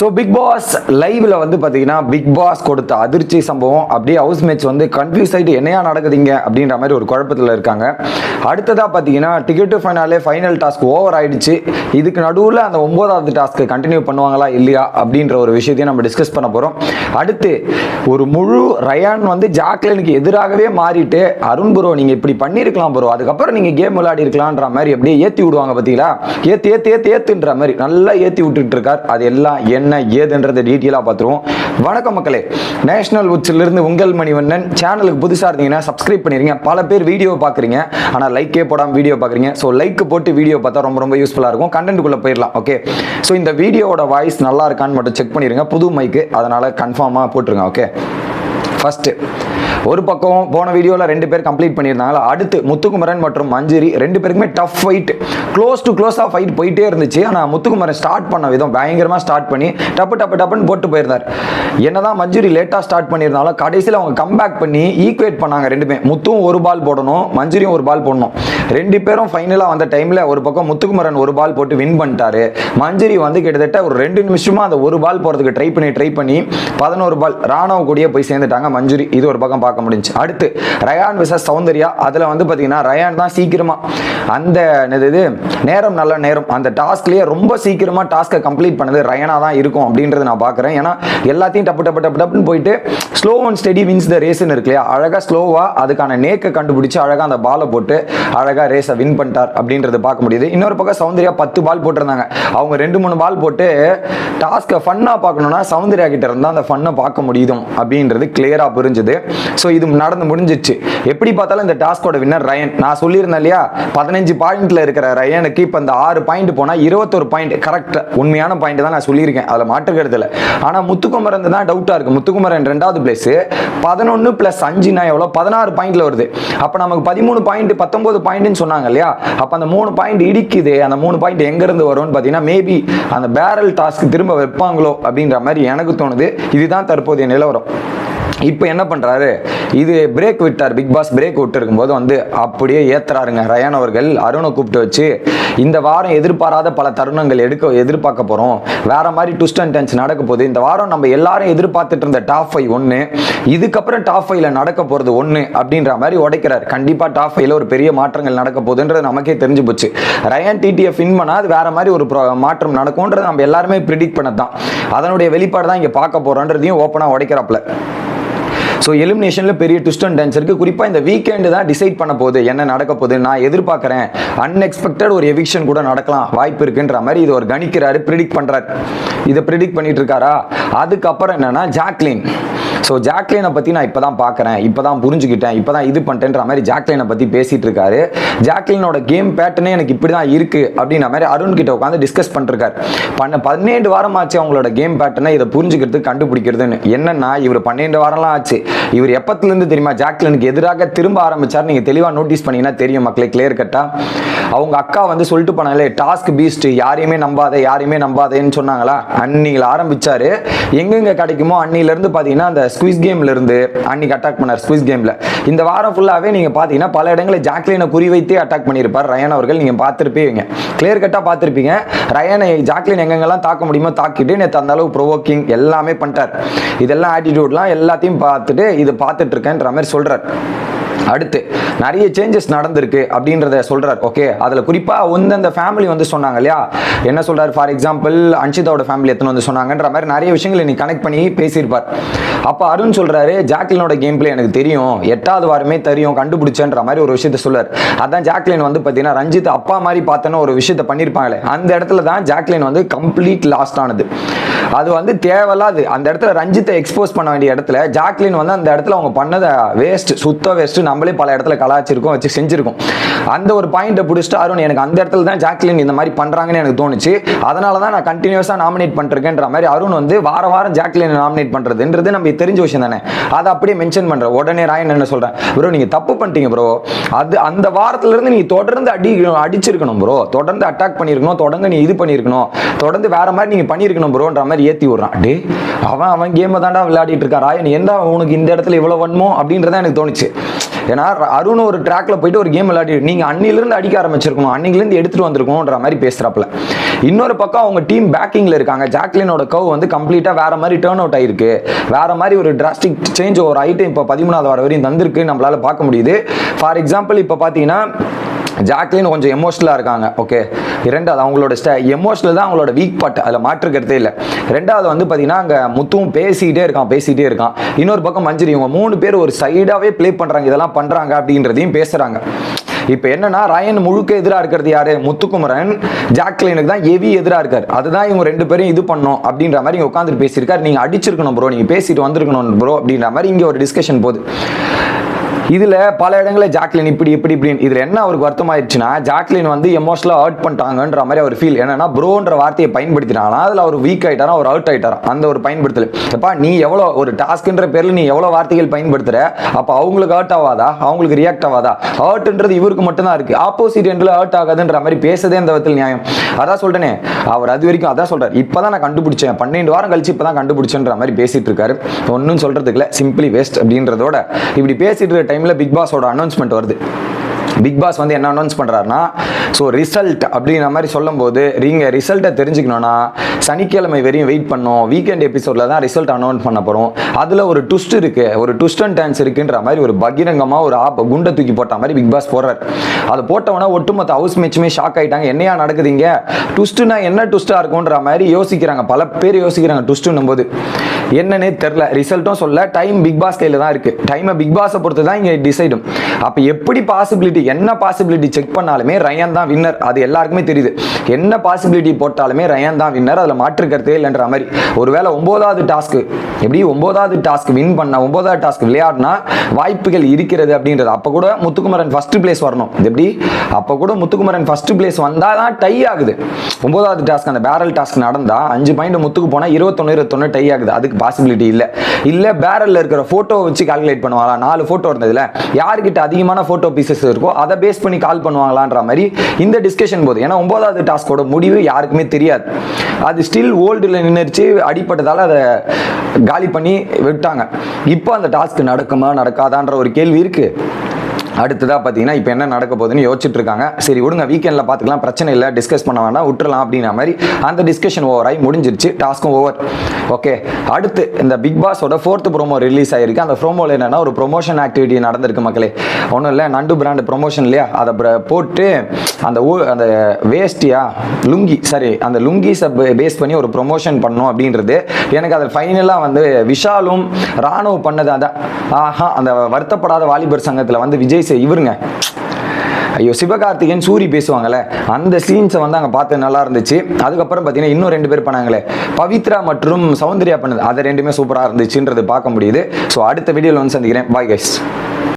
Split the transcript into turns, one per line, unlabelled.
So big pass லைவ்ல வந்து பார்த்தீங்கன்னா பிக் பாஸ் கொடுத்த அதிர்ச்சி சம்பவம். அப்படியே ஹவுஸ் மேட்ச் வந்து கன்ஃபியூஸ் ஆகிட்டு என்னையா நடக்குதுங்க? அப்படின்ற மாதிரி ஒரு குழப்பத்தில் இருக்காங்க. அடுத்ததாக பார்த்தீங்கன்னா ticket finale final task over ஆயிடுச்சு. இதுக்கு நடுவில் அந்த ஒன்பதாவது டாஸ்க்கு கண்டினியூ பண்ணுவாங்களா இல்லையா? அப்படின்ற ஒரு விஷயத்தையும் நம்ம டிஸ்கஸ் பண்ண போகிறோம் அடுத்து ஒரு முழு ரயான் வந்து ஜாக்லினுக்கு எதிராகவே மாறிட்டு அருண் ப்ரோ நீங்கள் இப்படி பண்ணியிருக்கலாம் ப்ரோ அதுக்கப்புறம் நீங்கள் கேம் விளையாடி இருக்கலான்ற மாதிரி அப்படியே ஏற்றி விடுவாங்க பார்த்தீங்களா ஏற்றி ஏற்றி ஏற்றி ஏற்றுன்ற மாதிரி நல்லா ஏற்றி விட்டுட்டு இருக்கார். அது எல்லாம் என்ன ஏதுன்றதை டீட்டெயிலாக பார்த்துருவோம். வணக்கம் மக்களே. நேஷனல் உச்சிலிருந்து உங்கள் மணிவண்ணன். சேனலுக்கு புதுசாக இருந்தீங்கன்னா சப்ஸ்கிரைப் பண்ணிருங்க. பல பேர் வீடியோ பார்க்குறீங்க. ஆனால் லைக்கே போடாமல் வீடியோ பார்க்குறீங்க. ஸோ லைக் போட்டு வீடியோ பார்த்தா ரொம்ப ரொம்ப யூஸ்ஃபுல்லாக இருக்கும். கண்டென்ட்டுக்குள்ளே போயிடலாம். ஓகே ஸோ இந்த வீடியோவோட வாய்ஸ் நல்லா இருக்கான்னு மட்டும் செக் பண்ணிடுங்க புது மைக்கு அதனால் கன்ஃபார்மாக போட்டுருங்க. ஓகே ஃபஸ்ட்டு ஒரு பக்கம் போன வீடியோவில் ரெண்டு பேர் கம்ப்ளீட் பண்ணியிருந்தாங்களா? அடுத்து முத்துக்குமரன் மற்றும் மஞ்சிரி. ரெண்டு பேருக்குமே டஃப் ஃபைட் க்ளோஸ் டு க்ளோஸாக ஃபைட் போயிட்டே இருந்துச்சு. ஆனால் முத்துக்குமரன் ஸ்டார்ட் பண்ண விதம் பயங்கரமாக ஸ்டார்ட் பண்ணி டப்பு டப்பு டப்புன்னு போட்டு போயிருந்தார். என்னதான் மஞ்சுரி லேட்டாக ஸ்டார்ட் பண்ணியிருந்தாலும் கடைசியில் அவங்க கம்பேக் பண்ணி ஈக்குவேட் பண்ணாங்க ரெண்டுமே. முத்தும் ஒரு பால் போடணும் மஞ்சுரியும் ஒரு பால் போடணும். ரெண்டு பேரும் ஃபைனலாக வந்த டைமில் ஒரு பக்கம் முத்துக்குமரன் ஒரு பால் போட்டு வின் பண்ணிட்டாரு. மஞ்சுரி வந்து கிட்டத்தட்ட ஒரு ரெண்டு நிமிஷமாக அந்த ஒரு பால் போகிறதுக்கு ட்ரை பண்ணி ட்ரை பண்ணி பதினோரு பால் ராணுவ கூடயே போய் சேர்ந்துட்டாங்க மஞ்சுரி. இது ஒரு பக்கம் பார்க்க முடிஞ்சு. அடுத்து ரயான் விசா சௌந்தர்யா. அதில் வந்து பார்த்தீங்கன்னா ரயான் தான் சீக்கிரமாக அந்த என்னது இது நேரம் நல்ல நேரம். அந்த டாஸ்க்லேயே ரொம்ப சீக்கிரமாக டாஸ்க்கை கம்ப்ளீட் பண்ணது ரயனா தான் இருக்கும் அப்படின்றத நான் பார்க்குறேன். ஏன்னா எல்லாத்தையும் டப்பு டப்பு டப்பு டப்புன்னு போயிட்டு slow and steady wins the ரேஸ்ன்னு இருக்கு இல்லையா? அழகாக ஸ்லோவாக அதுக்கான நேக்கை கண்டுபிடிச்சு அழகாக அந்த பாலை போட்டு அழகாக ரேஸை வின் பண்ணிட்டார் அப்படின்றத பார்க்க முடியுது. இன்னொரு பக்கம் சௌந்தர்யா பத்து பால் போட்டிருந்தாங்க. அவங்க ரெண்டு மூணு பால் போட்டு டாஸ்க்கை ஃபன்னாக பார்க்கணும்னா சௌந்தர்யா கிட்ட இருந்தால் அந்த ஃபன்னை பார்க்க முடியுதும் அப்படின்றது கிளியராக புரிஞ்சுது. ஸோ இது நடந்து முடிஞ்சிச்சு. எப்படி பார்த்தாலும் இந்த டாஸ்கோட வின்னர் ரயன் நான் சொல்லியிருந்தேன் இல்லையா? பதினஞ்சு பாயிண்ட்ல இருக்கிற ரயனுக்கு இப்போ இந்த ஆறு பாயிண்ட் போனால் இருபத்தொரு பாயிண்ட் கரெக்ட் உண்மையான பாயிண்ட் தான் நான் சொல்லியிருக்கேன். அதில் மாற்றுக்கிறது ஆனால் முத்துக்குமரன் தான் டவுட்டாக இருக்குது முத்துக்குமரன் ரெண்டாவது பிளேஸ் பதினொன்று ப்ளஸ் அஞ்சுனா எவ்வளோ? பதினாறு பாயிண்டில் வருது. அப்போ நமக்கு பதிமூணு பாயிண்ட் பத்தொம்போது பாயிண்ட்னு சொன்னாங்க இல்லையா? அப்போ அந்த மூணு பாயிண்ட் இடிக்குது. அந்த மூணு பாயிண்ட் எங்கேருந்து வரும்னு பார்த்தீங்கன்னா மேபி அந்த பேரல் டாஸ்க் திரும்ப வைப்பாங்களோ அப்படின்ற மாதிரி எனக்கு தோணுது. இதுதான் தற்போதைய நிலவரம். இப்போ என்ன பண்ணுறாரு இது பிரேக் விட்டார். பிக் பாஸ் பிரேக் விட்டு இருக்கும்போது வந்து அப்படியே ஏத்துறாருங்க. ரயான் அவர்கள் அருணை கூப்பிட்டு வச்சு இந்த வாரம் எதிர்பாராத பல தருணங்கள் எடுக்க எதிர்பார்க்க போகிறோம் வேற மாதிரி ட்விஸ்ட் அண்ட் டென்ஸ் நடக்க போகுது. இந்த வாரம் நம்ம எல்லாரும் எதிர்பார்த்துட்டு இருந்த டாப் ஃபைவ் ஒன்று இதுக்கப்புறம் டாப் ஃபைவ்ல நடக்க போகிறது ஒன்று அப்படின்ற மாதிரி உடைக்கிறார். கண்டிப்பாக டாப் ஃபைவ்ல ஒரு பெரிய மாற்றங்கள் நடக்க போகுதுன்றது நமக்கே தெரிஞ்சு போச்சு. ரயான் டிடிஎஃப் வின் பண்ணால் அது வேற மாதிரி ஒரு மாற்றம் நடக்கும்ன்றது நம்ம எல்லாருமே ப்ரிடிக்ட் பண்ணது தான் அதனுடைய வெளிப்பாடு தான் இங்கே பார்க்க போகிறோன்றதையும் ஓப்பனாக உடைக்கிறாப்புல. ஸோ எலிமினேஷனில் பெரிய ட்விஸ்ட் அண்ட் டான்ஸ் இருக்குது குறிப்பாக இந்த வீக்கெண்டு தான் டிசைட் பண்ண போகுது. என்ன நடக்க போகுது? நான் எதிர்பார்க்குறேன். அன்எக்ஸ்பெக்டட் ஒரு எவிக்ஷன் கூட நடக்கலாம். வாய்ப்பு இருக்குன்ற மாதிரி இது ஒரு கணிக்கிறாரு ப்ரிடிக்ட் பண்ணுறாரு இதை ப்ரிடிக்ட் பண்ணிட்டு இருக்காரா? அதுக்கப்புறம் என்னன்னா ஜாக்லின் ஸோ ஜாக்லினை பற்றி நான் இப்போ தான் பார்க்குறேன் இப்போ தான் புரிஞ்சுக்கிட்டேன். இப்போ தான் இது பண்ணிட்டேன்ற மாதிரி ஜாக்லினை பற்றி பேசிகிட்டு இருக்காரு. ஜாக்லினோட கேம் பேட்டர்னே எனக்கு இப்படி தான் இருக்குது அப்படின்ற மாதிரி அருண் கிட்ட உட்காந்து டிஸ்கஸ் பண்ணிருக்காரு பண்ண பன்னெண்டு வாரம் ஆச்சு அவங்களோட கேம் பேட்டர்னை இதை புரிஞ்சுக்கிறது கண்டுபிடிக்கிறதுன்னு. என்னன்னா இவர் பன்னெண்டு வாரம்லாம் ஆச்சு. இவர் எப்பத்துலேருந்து தெரியுமா? ஜாக்லினுக்கு எதிராக திரும்ப ஆரம்பிச்சார் நீங்கள் தெளிவாக நோட்டீஸ் பண்ணீங்கன்னா தெரியும் மக்களே கிளியர் கட்டா அவங்க அக்கா வந்து சொல்லிட்டு போனாங்களே டாஸ்க் பீஸ்ட் யாரையுமே நம்பாத யாரையுமே நம்பாதேன்னு சொன்னாங்களா? அன்னிகள் ஆரம்பிச்சாரு. எங்கெங்க கிடைக்குமோ அன்னிலேருந்து பார்த்தீங்கன்னா அந்த ஸ்குவிஸ் கேம்ல இருந்து அன்னைக்கு அட்டாக் பண்ணார் ஸ்குவிஸ் கேம்ல இந்த வாரம் ஃபுல்லாகவே நீங்கள் பார்த்தீங்கன்னா பல இடங்களில் ஜாக்லினை குறிவைத்தே அட்டாக் பண்ணியிருப்பார். ரயன் அவர்கள் நீங்கள் பார்த்துருப்பீங்க கிளியர் கட்டாக பார்த்துருப்பீங்க ரயனை ஜாக்லின் எங்கெங்கெல்லாம் தாக்க முடியுமோ தாக்கிட்டு நேற்று அந்த அளவு ப்ரொவோக்கிங் எல்லாமே பண்ணிட்டார். இதெல்லாம் ஆட்டிடியூட்லாம் எல்லாத்தையும் பார்த்துட்டு இது பார்த்துட்டு இருக்கேன்ற மாதிரி சொல்றார். அடுத்து நிறைய சேஞ்சஸ் நடந்திருக்கு அப்படின்றத சொல்றாரு. ஓகே அதில் குறிப்பாக வந்து அந்த ஃபேமிலி வந்து சொன்னாங்க இல்லையா? என்ன சொல்றாரு? ஃபார் எக்ஸாம்பிள் அன்ஷிதாவோட ஃபேமிலி எத்தனை வந்து சொன்னாங்கன்ற மாதிரி நிறைய விஷயங்களை நீ கனெக்ட் பண்ணி பேசியிருப்பார். அப்போ அருண் சொல்றாரு ஜாக்லினோட கேம் பிளே எனக்கு தெரியும். எட்டாவது வாரமே தெரியும் கண்டுபிடிச்சன்ற மாதிரி ஒரு விஷயத்த சொல்லார். அதான் ஜாக்லின் வந்து பார்த்தீங்கன்னா ரஞ்சித் அப்பா மாதிரி பார்த்தோன்னு ஒரு விஷயத்த பண்ணியிருப்பாங்களே. அந்த இடத்துல தான் ஜாக்லின் வந்து கம்ப்ளீட் லாஸ்ட் ஆனது. அது வந்து தேவையில்லாது. அந்த இடத்துல ரஞ்சித்தை எக்ஸ்போஸ் பண்ண வேண்டிய இடத்துல ஜாக்லின் வந்து அந்த இடத்துல அவங்க பண்ணதை வேஸ்ட் சுத்த வேஸ்ட் நம்மளே பல இடத்துல கலாச்சிருக்கோம் வச்சு செஞ்சிருக்கோம். அந்த ஒரு பாயிண்ட்டை பிடிச்சிட்டு அருண் எனக்கு அந்த இடத்துல தான் ஜாக்லின் இந்த மாதிரி பண்ணுறாங்கன்னு எனக்கு தோணுச்சு. அதனால தான் நான் கண்டினியூஸாக நாமினேட் பண்ணிருக்கேன்ற மாதிரி அருண் வந்து வார வாரம் ஜாக்லின் நாமினேட் பண்ணுறதுன்றது நம்ம தெரிஞ்ச விஷயம் தானே. அதை அப்படியே மென்ஷன் பண்ணுறேன் உடனே ராயன் என்ன சொல்கிறேன் ப்ரோ நீங்கள் தப்பு பண்ணிட்டீங்க ப்ரோ அது அந்த வாரத்துலேருந்து நீங்கள் தொடர்ந்து அடி அடிச்சிருக்கணும் ப்ரோ தொடர்ந்து அட்டாக் பண்ணியிருக்கணும் தொடர்ந்து நீ இது பண்ணியிருக்கணும் தொடர்ந்து வேற மாதிரி நீங்கள் பண்ணியிருக்கணும் ப்ரோன்ற மாதிரி ஏத்தி விட்றான். டே அவன் அவன் கேமை தாண்டா விளையாடிட்டு இருக்கான். ராயன் என்ன உனக்கு இந்த இடத்துல இவ்வளோ வன்மோ அப்படின்றத எனக்கு தோணுச்சு. ஏன்னா அருண் ஒரு ட்ராக்ல போயிட்டு ஒரு கேம் விளையாடி நீங்க அன்னிலிருந்து அடிக்க ஆரம்பிச்சிருக்கணும். அன்னிலிருந்து எடுத்துட்டு வந்திருக்கணும்ன்ற மாதிரி பேசுறாப்புல. இன்னொரு பக்கம் அவங்க டீம் பேக்கிங்ல இருக்காங்க. ஜாக்லினோட கவ் வந்து கம்ப்ளீட்டா வேற மாதிரி டேர்ன் அவுட் ஆயிருக்கு. வேற மாதிரி ஒரு டிராஸ்டிக் சேஞ்ச் ஒரு ஐட்டம் இப்போ பதிமூணாவது வாரம் வரையும் தந்திருக்கு. நம்மளால பார்க்க முடியுது. ஃபார் எக்ஸாம்பிள் இப்போ பார்த்தீங்கன்னா ஜாக்லின் கொஞ்சம் எமோஷனலாக இருக்காங்க. ஓகே இரண்டாவது அவங்களோட ஸ்ட எமோஷனல் தான் அவங்களோட வீக் பார்ட் அதில் மாற்றுக்கிறதே இல்லை. ரெண்டாவது வந்து பார்த்தீங்கன்னா அங்கே முத்துவும் பேசிக்கிட்டே இருக்கான் பேசிக்கிட்டே இருக்கான். இன்னொரு பக்கம் மஞ்சரி இவங்க மூணு பேர் ஒரு சைடாகவே ப்ளே பண்ணுறாங்க இதெல்லாம் பண்ணுறாங்க அப்படின்றதையும் பேசுகிறாங்க இப்போ என்னன்னா ரயன் முழுக்க எதிராக இருக்கிறது யாரு? முத்துக்குமரன் ஜாக்லினுக்கு தான் எவி எதிராக இருக்கார். அதுதான் இவங்க ரெண்டு பேரும் இது பண்ணோம் அப்படின்ற மாதிரி உட்காந்துட்டு பேசியிருக்காரு. நீங்க அடிச்சிருக்கணும் ப்ரோ நீங்க பேசிட்டு வந்திருக்கணும் ப்ரோ அப்படின்ற மாதிரி இங்க ஒரு டிஸ்கஷன் போகுது. இதுல பல இடங்களில் ஜாக்லின் இப்படி இப்படி இப்படின்னு. இதுல என்ன அவருக்கு வருத்தமாயிடுச்சுன்னா ஜாக்லின் வந்து எமோஷனலா ஹர்ட் பண்ணிட்டாங்கன்ற மாதிரி அவர் ஃபீல் என்னன்னா ப்ரோன்ற வார்த்தையை பயன்படுத்தினாங்கன்னா அதுல அவர் வீக் ஆயிட்டாரா அவர் அவுட் ஆயிட்டாரா? அந்த ஒரு பயன்படுத்தல. எப்பா நீ எவ்வளோ ஒரு டாஸ்க்ன்ற பேர்ல நீ எவ்வளவு வார்த்தைகள் பயன்படுத்துற? அப்ப அவங்களுக்கு ஹர்ட் ஆகாதா அவங்களுக்கு ரியாக்ட் ஆகாதா ஹர்ட்ன்றது இவருக்கு மட்டும்தான் இருக்கு. ஆப்போசிட் எண்டில் ஹர்ட் ஆகாதுன்ற மாதிரி பேசதே அந்த விதத்தில் நியாயம். அதான் சொல்றேனே. அவர் அது வரைக்கும் அதான் சொல்றாரு. இப்பதான் நான் கண்டுபிடிச்சேன். பன்னெண்டு வாரம் கழிச்சு இப்பதான் கண்டுபிடிச்சேன்ற மாதிரி பேசிட்டு இருக்காரு. ஒன்றும் சொல்றதுக்கு சிம்பிளி வேஸ்ட் அப்படின்றதோட இப்படி பேசிட்டு இருக்க டைமில் பிக் பாஸோட அனௌன்ஸ்மெண்ட் வருது. பிக் பாஸ் வந்து என்ன அனௌன்ஸ் பண்ணுறாருன்னா ஸோ ரிசல்ட் அப்படிங்கிற மாதிரி சொல்லும்போது நீங்கள் ரிசல்ட்டை தெரிஞ்சுக்கணும்னா சனிக்கிழமை வரையும் வெயிட் பண்ணோம். வீக்கெண்ட் எபிசோடில் தான் ரிசல்ட் அனௌன்ஸ் பண்ண போகிறோம் அதில் ஒரு ட்விஸ்ட் இருக்கு. ஒரு ட்விஸ்ட் அண்ட் டான்ஸ் இருக்குன்ற மாதிரி ஒரு பகிரங்கமாக ஒரு ஆப் குண்டை தூக்கி போட்ட மாதிரி பிக் பாஸ் போடுறாரு. அது போட்டவொடனே ஒட்டுமொத்த ஹவுஸ் மேட்சுமே ஷாக் ஆயிட்டாங்க. என்னையா நடக்குதுங்க? ட்விஸ்ட்டுனா என்ன ட்விஸ்ட்டாக இருக்கும்ன்ற மாதிரி யோசிக்கிறாங்க. பல பேர் யோசிக்கிறாங்க ட்விஸ்ட்னும் போது. என்னன்னே தெரில ரிசல்ட்டும் சொல்ல டைம் பிக் பாஸ் கையில் தான் இருக்குது டைமை பிக் பாஸை பொறுத்து தான் இங்கே டிசைடும் அப்போ எப்படி பாசிபிலிட்டி என்ன பாசிபிலிட்டி செக் பண்ணாலுமே ரயன் தான் வின்னர் அது எல்லாருக்குமே தெரியுது. என்ன பாசிபிலிட்டி போட்டாலுமே ரயன் தான் வின்னர் அதில் மாற்றுக்கிறதே இல்லைன்ற மாதிரி. ஒருவேளை ஒன்பதாவது டாஸ்க்கு எப்படி ஒன்பதாவது டாஸ்க் வின் பண்ண ஒன்பதாவது டாஸ்க் விளையாடினா வாய்ப்புகள் இருக்கிறது அப்படின்றது. அப்போ கூட முத்துக்குமரன் ஃபர்ஸ்ட் பிளேஸ் வரணும். இது எப்படி? அப்போ கூட முத்துக்குமரன் ஃபர்ஸ்ட் பிளேஸ் வந்தால் தான் டை ஆகுது. ஒன்பதாவது டாஸ்க் அந்த பேரல் டாஸ்க் நடந்தால் அஞ்சு பாயிண்ட் முத்துக்கு போனால் இருபத்தொன்னு இருபத்தொன்னு டை ஆகுது. அதுக்கு பாசிபிலிட்டி இல்லை. இல்லை பேரலில் இருக்கிற ஃபோட்டோ வச்சு கால்குலேட் பண்ணுவாங்களா நாலு ஃபோட்டோ இருந்ததுல. யார்கிட்ட அதிகமான ஃபோட்டோ பீசஸ் இருக்கோ அதை பேஸ் பண்ணி கால் பண்ணுவாங்களான்ற மாதிரி இந்த டிஸ்கஷன் போது ஏன்னா ஒன்பதாவது டாஸ்கோட முடிவு யாருக்குமே தெரியாது. அது ஸ்டில் ஓல்டில் நின்றுச்சு அடிப்பட்டதால் அதை காலி பண்ணி விட்டாங்க. இப்போ அந்த டாஸ்க் நடக்குமா நடக்காதான்ற ஒரு கேள்வி இருக்கு. அடுத்ததாக பார்த்தீங்கன்னா இப்போ என்ன நடக்க போகுதுன்னு யோசிச்சுட்டு இருக்காங்க சரி விடுங்க வீக்கெண்டில் பார்த்துக்கலாம் பிரச்சனை இல்லை டிஸ்கஸ் பண்ண வேண்டாம் விட்டுறலாம் அப்படின்ற மாதிரி அந்த டிஸ்கஷன் ஓவர் ஆகி முடிஞ்சிருச்சு டாஸ்க்கும் ஓவர் ஓகே அடுத்து இந்த பிக் பாஸோட ஃபோர்த் ப்ரோமோ ரிலீஸ் ஆகிருக்கு அந்த ப்ரோமோவில் என்னென்னா ஒரு ப்ரொமோஷன் ஆக்டிவிட்டி நடந்திருக்கு மக்களே. ஒன்றும் இல்லை நண்டு பிராண்டு ப்ரொமோஷன் இல்லையா? அதை போட்டு அந்த ஊ அந்த வேஸ்டியா லுங்கி சரி அந்த லுங்கிஸை பேஸ் பண்ணி ஒரு ப்ரொமோஷன் பண்ணோம் அப்படின்றது எனக்கு அதில் ஃபைனலாக வந்து விஷாலும் ராணுவ பண்ணது அதான். ஆஹா அந்த வருத்தப்படாத வாலிபர் சங்கத்தில் வந்து விஜய் சே- இவருங்க. ஐயோ சிவகார்த்திகேயன் சூரி பேசுவாங்கல்ல அந்த சீன்ஸை வந்து அங்கே பார்த்து நல்லா இருந்துச்சு. அதுக்கப்புறம் பார்த்தீங்கன்னா இன்னும் ரெண்டு பேர் பண்ணாங்களே. பவித்ரா மற்றும் சௌந்தர்யா பண்ணது அதை ரெண்டுமே சூப்பராக இருந்துச்சுன்றது பார்க்க முடியுது. ஸோ அடுத்த வீடியோவில் வந்து சந்திக்கிறேன். Bye guys